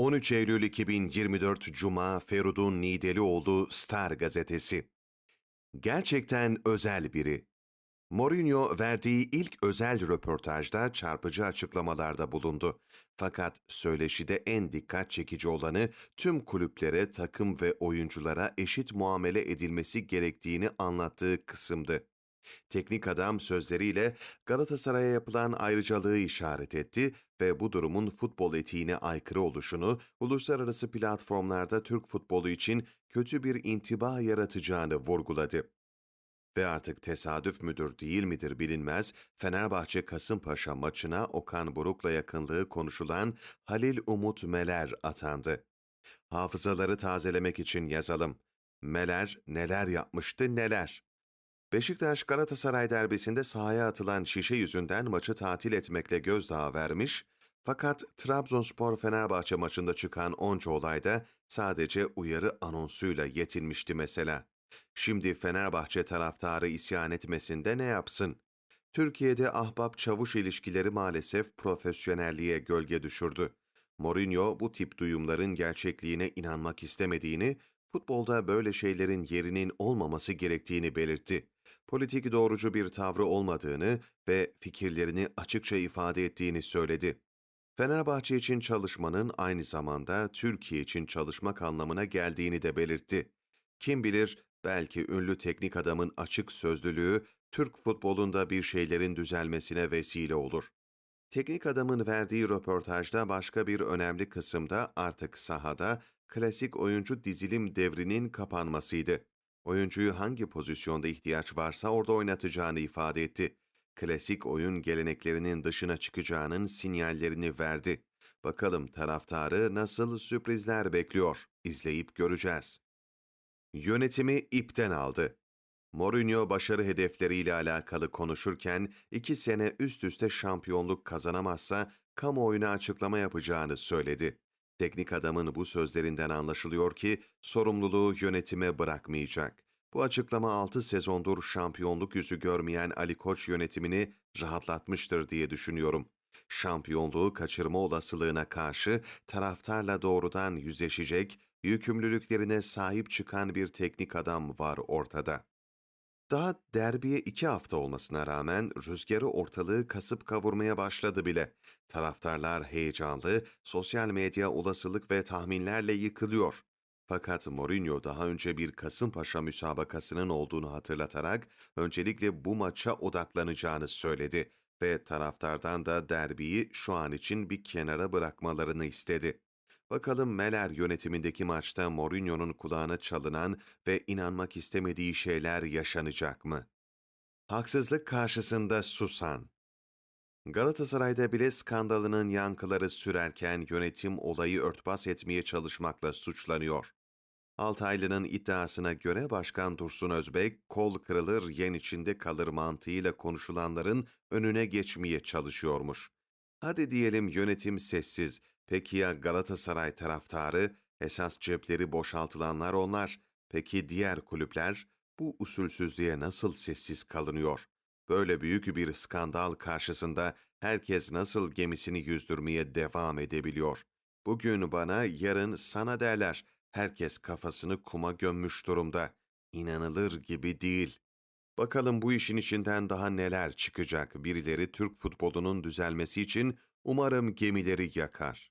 13 Eylül 2024 Cuma Ferudun Nidelioğlu Star Gazetesi. Gerçekten özel biri. Mourinho verdiği ilk özel röportajda çarpıcı açıklamalarda bulundu. Fakat söyleşide en dikkat çekici olanı tüm kulüplere, takım ve oyunculara eşit muamele edilmesi gerektiğini anlattığı kısımdı. Teknik adam sözleriyle Galatasaray'a yapılan ayrıcalığı işaret etti ve bu durumun futbol etiğine aykırı oluşunu, uluslararası platformlarda Türk futbolu için kötü bir intiba yaratacağını vurguladı. Ve artık tesadüf müdür değil midir bilinmez, Fenerbahçe Kasımpaşa maçına Okan Buruk'la yakınlığı konuşulan Halil Umut Meler atandı. Hafızaları tazelemek için yazalım. Meler neler yapmıştı neler. Beşiktaş Galatasaray derbisinde sahaya atılan şişe yüzünden maçı tatil etmekle gözdağı vermiş, fakat Trabzonspor Fenerbahçe maçında çıkan onca olayda sadece uyarı anonsuyla yetinmişti mesela. Şimdi Fenerbahçe taraftarı isyan etmesinde ne yapsın? Türkiye'de ahbap-çavuş ilişkileri maalesef profesyonelliğe gölge düşürdü. Mourinho bu tip duyumların gerçekliğine inanmak istemediğini, futbolda böyle şeylerin yerinin olmaması gerektiğini belirtti. Politik doğrucu bir tavrı olmadığını ve fikirlerini açıkça ifade ettiğini söyledi. Fenerbahçe için çalışmanın aynı zamanda Türkiye için çalışmak anlamına geldiğini de belirtti. Kim bilir belki ünlü teknik adamın açık sözlülüğü Türk futbolunda bir şeylerin düzelmesine vesile olur. Teknik adamın verdiği röportajda başka bir önemli kısımda artık sahada klasik oyuncu dizilim devrinin kapanmasıydı. Oyuncuyu hangi pozisyonda ihtiyaç varsa orada oynatacağını ifade etti. Klasik oyun geleneklerinin dışına çıkacağının sinyallerini verdi. Bakalım taraftarı nasıl sürprizler bekliyor? İzleyip göreceğiz. Yönetimi ipten aldı. Mourinho başarı hedefleriyle alakalı konuşurken iki sene üst üste şampiyonluk kazanamazsa kamuoyuna açıklama yapacağını söyledi. Teknik adamın bu sözlerinden anlaşılıyor ki sorumluluğu yönetime bırakmayacak. Bu açıklama 6 sezondur şampiyonluk yüzü görmeyen Ali Koç yönetimini rahatlatmıştır diye düşünüyorum. Şampiyonluğu kaçırma olasılığına karşı taraftarla doğrudan yüzleşecek, yükümlülüklerine sahip çıkan bir teknik adam var ortada. Daha derbiye iki hafta olmasına rağmen rüzgarı ortalığı kasıp kavurmaya başladı bile. Taraftarlar heyecanlı, sosyal medya olasılık ve tahminlerle yıkılıyor. Fakat Mourinho daha önce bir Kasımpaşa müsabakasının olduğunu hatırlatarak öncelikle bu maça odaklanacağını söyledi ve taraftardan da derbiyi şu an için bir kenara bırakmalarını istedi. Bakalım Meler yönetimindeki maçta Mourinho'nun kulağına çalınan ve inanmak istemediği şeyler yaşanacak mı? Haksızlık karşısında susan. Galatasaray'da bile skandalının yankıları sürerken yönetim olayı örtbas etmeye çalışmakla suçlanıyor. Altaylı'nın iddiasına göre Başkan Dursun Özbek, kol kırılır yen içinde kalır mantığıyla konuşulanların önüne geçmeye çalışıyormuş. Hadi diyelim yönetim sessiz, peki ya Galatasaray taraftarı, esas cepleri boşaltılanlar onlar, peki diğer kulüpler, bu usulsüzlüğe nasıl sessiz kalınıyor? Böyle büyük bir skandal karşısında herkes nasıl gemisini yüzdürmeye devam edebiliyor? Bugün bana, yarın sana derler. Herkes kafasını kuma gömmüş durumda. İnanılır gibi değil. Bakalım bu işin içinden daha neler çıkacak. Birileri Türk futbolunun düzelmesi için umarım gemileri yakar.